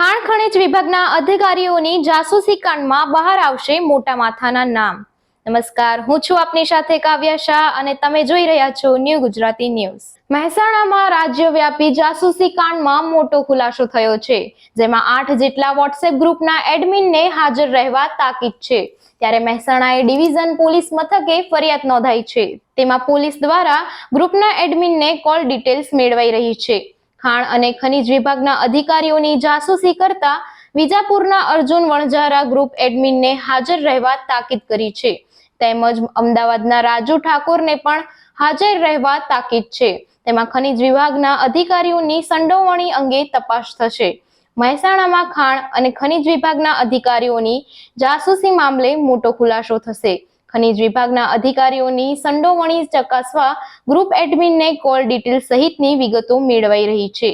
ખાણ ખનિજ વિભાગના અધિકારીઓની જાસૂસી કાંડમાં બહાર આવશે મોટા માથાના નામ. નમસ્કાર, હું છું આપની સાથે કાવ્યા શાહ અને તમે જોઈ રહ્યા છો ન્યૂ ગુજરાતી ન્યૂઝ. મહેસાણામાં રાજ્યવ્યાપી જાસૂસી કાંડમાં મોટો ખુલાસો થયો છે, જેમાં આઠ જેટલા વોટ્સએપ ગ્રુપના એડમિનને હાજર રહેવા તાકીદ છે. ત્યારે મહેસાણા ડિવિઝન પોલીસ મથકે ફરિયાદ નોંધાઈ છે. તેમાં પોલીસ દ્વારા ગ્રુપના એડમિનને કોલ ડિટેલ્સ મેળવાઈ રહી છે. ખાણ અને ખનિજ વિભાગના અધિકારીઓની જાસૂસી કરતા વિજાપુરના અર્જુન વણઝારા ગ્રુપ એડમિનને હાજર રહેવા તાકીદ કરી છે. તેમજ અમદાવાદના રાજુ ઠાકોરને પણ હાજર રહેવા તાકીદ છે. તેમાં ખનિજ વિભાગના અધિકારીઓની સંડોવણી અંગે તપાસ થશે. મહેસાણામાં ખાણ અને ખનિજ વિભાગના અધિકારીઓની જાસૂસી મામલે મોટો ખુલાસો થશે. ખનિજ વિભાગના અધિકારીઓની સંડોવણી ચકાસવા ગ્રુપ એડમિનને કોલ ડિટેલ સહિતની વિગતો મેળવાઈ રહી છે.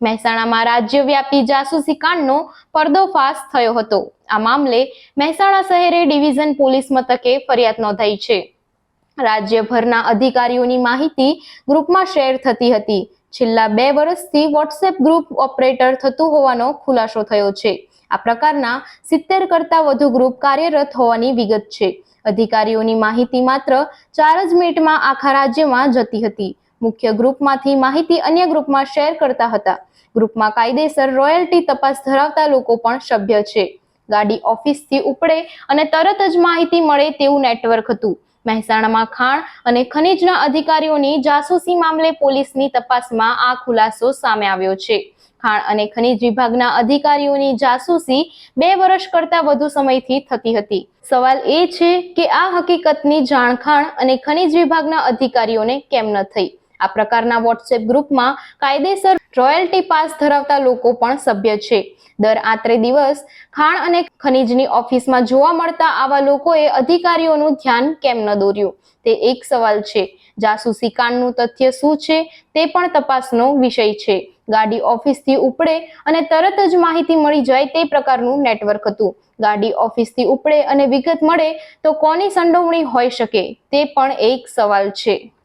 મહેસાણામાં રાજ્યવ્યાપી જાસૂસી કાંડનો પર્દોફાશ થયો હતો. આ મામલે મહેસાણા શહેરે ડિવિઝન પોલીસ મથકે ફરિયાદ નોંધાઈ છે. રાજ્યભરના અધિકારીઓની માહિતી ગ્રુપમાં શેર થતી હતી. છેલ્લા બે વર્ષથી વોટ્સએપ ગ્રુપ ઓપરેટર થતું હોવાનો ખુલાસો થયો છે. આ પ્રકારના સિત્તેર કરતા વધુ ગ્રુપ કાર્યરત હોવાની વિગત છે. અધિકારીઓની માહિતી માત્ર ચાર જ મિનિટમાં આખા રાજ્યમાં જતી હતી. મુખ્ય ગ્રુપમાંથી માહિતી અન્ય ગ્રુપમાં શેર કરતા હતા. ગ્રુપમાં કાયદેસર રોયલ્ટી તપાસ ધરાવતા લોકો પણ સભ્ય છે. ગાડી ઓફિસથી ઉપડે અને તરત જ માહિતી મળે તેવું નેટવર્ક હતું. મહેસાણામાં ખાણ અને ખનિજના અધિકારીઓની જાસૂસી મામલે પોલીસની તપાસમાં આ ખુલાસો સામે આવ્યો છે. ખાણ અને ખનિજ વિભાગના અધિકારીઓની જાસૂસી બે વર્ષ કરતા વધુ સમયથી થતી હતી. સવાલ એ છે કે આ હકીકતની જાણ ખાણ અને ખનિજ વિભાગના અધિકારીઓને કેમ ન થઈ? આ પ્રકારના વોટ્સએપ ગ્રુપમાં કાયદેસર રોયલ્ટી પાસ ધરાવતા લોકો પણ સભ્ય છે. દર આત્રે દિવસ ખાણ અને ખનિજની ઓફિસમાં જોવા મળતા આવા લોકોએ અધિકારીઓનું ધ્યાન કેમ ન દોર્યું? તે એક સવાલ છે. જાસૂસી કાંડનું તથ્ય શું છે? તે પણ તપાસનો વિષય છે. ગાડી ઓફિસથી ઉપડે અને તરત જ માહિતી મળી જાય તે પ્રકારનું નેટવર્ક હતું. ગાડી ઓફિસથી ઉપડે અને વિગત મળે તો કોની સંડોવણી હોઈ શકે? તે પણ એક સવાલ છે.